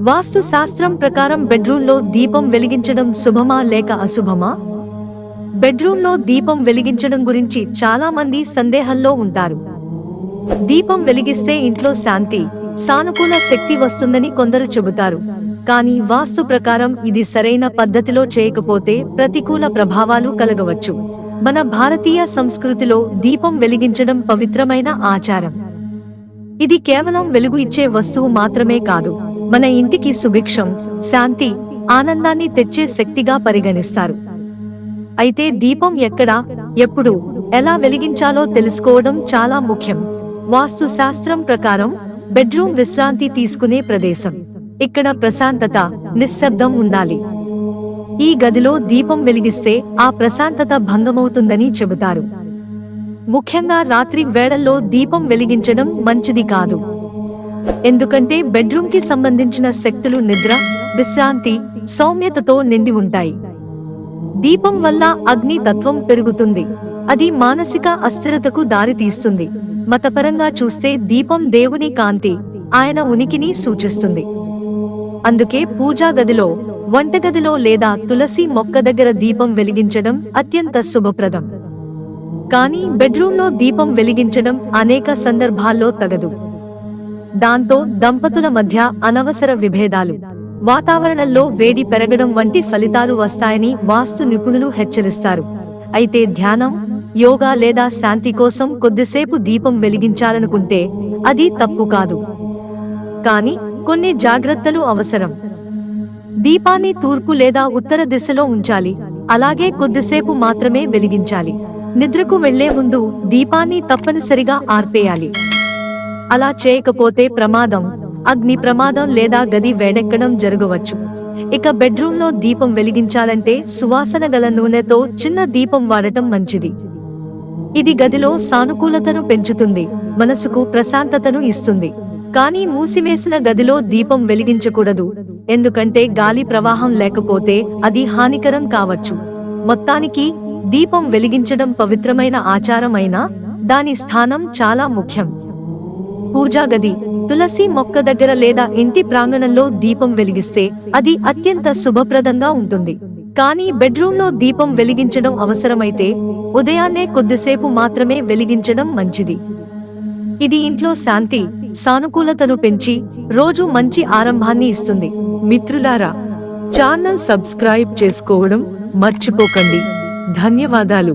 వాస్తు శాస్త్రం ప్రకారం బెడ్రూమ్లో దీపం వెలిగించడం శుభమా లేక అశుభమా? బెడ్రూమ్లో దీపం వెలిగించడం గురించి చాలా మంది సందేహంలో ఉంటారు. దీపం వెలిగిస్తే ఇంట్లో శాంతి సానుకూల శక్తి వస్తుందని కొందరు చెబుతారు. కానీ వాస్తు ప్రకారం ఇది సరైన పద్ధతిలో చేయకపోతే ప్రతికూల ప్రభావాలు కలగవచ్చు. మన భారతీయ సంస్కృతిలో దీపం వెలిగించడం పవిత్రమైన ఆచారం. ఇది కేవలం వెలుగు ఇచ్చే వస్తువు మాత్రమే కాదు. మన ఇంటికి సుభిక్షం శాంతి ఆనందాన్ని తెచ్చే శక్తిగా పరిగణిస్తారు. అయితే దీపం ఎక్కడ ఎప్పుడు ఎలా వెలిగించాలో తెలుసుకోవడం చాలా ముఖ్యం. వాస్తు శాస్త్రం ప్రకారం బెడ్రూమ్ విశ్రాంతి తీసుకునే ప్రదేశం. ఇక్కడ ప్రశాంతత నిశ్శబ్దం ఉండాలి. ఈ గదిలో దీపం వెలిగిస్తే ఆ ప్రశాంతత భంగమవుతుందని చెబుతారు. ముఖ్యంగా రాత్రి వేళల్లో దీపం వెలిగించడం మంచిది కాదు. ఎందుకంటే బెడ్రూమ్కి సంబంధించిన శక్తులు నిద్ర విశ్రాంతి సౌమ్యతతో నిండి ఉంటాయి. దీపం వల్ల అగ్ని తత్వం పెరుగుతుంది. అది మానసిక అస్థిరతకు దారితీస్తుంది మతపరంగా చూస్తే దీపం దేవుని కాంతి ఆయన ఉనికిని సూచిస్తుంది. అందుకే పూజా గదిలో వంటగదిలో లేదా తులసి మొక్క దగ్గర దీపం వెలిగించడం అత్యంత శుభప్రదం. కానీ బెడ్రూమ్లో దీపం వెలిగించడం అనేక సందర్భాల్లో తగదు. దాంతో దంపతుల మధ్య అనవసర విభేదాలు. వాతావరణంలో వేడి పెరగడం వంటి ఫలితాలు వస్తాయని వాస్తు నిపుణులు హెచ్చరిస్తారు. అయితే ధ్యానం యోగా లేదా శాంతి కోసం కొద్దిసేపు దీపం వెలిగించాలనుకుంటే అది తప్పు కాదు. కానీ కొన్ని జాగ్రత్తలు అవసరం. దీపాన్ని తూర్పు లేదా ఉత్తర దిశలో ఉంచాలి. అలాగే కొద్దిసేపు మాత్రమే వెలిగించాలి. నిద్రకు వెళ్ళే ముందు దీపాన్ని తప్పనిసరిగా ఆర్పేయాలి. అలా చేయకపోతే ప్రమాదం అగ్ని ప్రమాదం లేదా గది వేడెక్కడం జరగవచ్చు. ఇక బెడ్రూమ్లో దీపం వెలిగించాలంటే సువాసన గల నూనెతో చిన్న దీపం వాడటం మంచిది. ఇది గదిలో సానుకూలతను పెంచుతుంది మనసుకు ప్రశాంతతను ఇస్తుంది. కానీ మూసివేసిన గదిలో దీపం వెలిగించకూడదు ఎందుకంటే గాలి ప్రవాహం లేకపోతే అది హానికరం కావచ్చు. మొత్తానికి దీపం వెలిగించడం పవిత్రమైన ఆచారం అయినా దాని స్థానం చాలా ముఖ్యం. పూజాగది. తులసి మొక్క దగ్గర లేదా ఇంటి ప్రాంగణంలో దీపం వెలిగిస్తే అది అత్యంత శుభప్రదంగా ఉంటుంది. కానీ బెడ్రూమ్లో దీపం వెలిగించడం అవసరమైతే ఉదయాన్నే కొద్దిసేపు మాత్రమే వెలిగించడం మంచిది. ఇది ఇంట్లో శాంతి సానుకూలతను పెంచి రోజు మంచి ఆరంభాన్ని ఇస్తుంది. మిత్రులారా ఛానల్ సబ్స్క్రైబ్ చేసుకోవడం మర్చిపోకండి. ధన్యవాదాలు.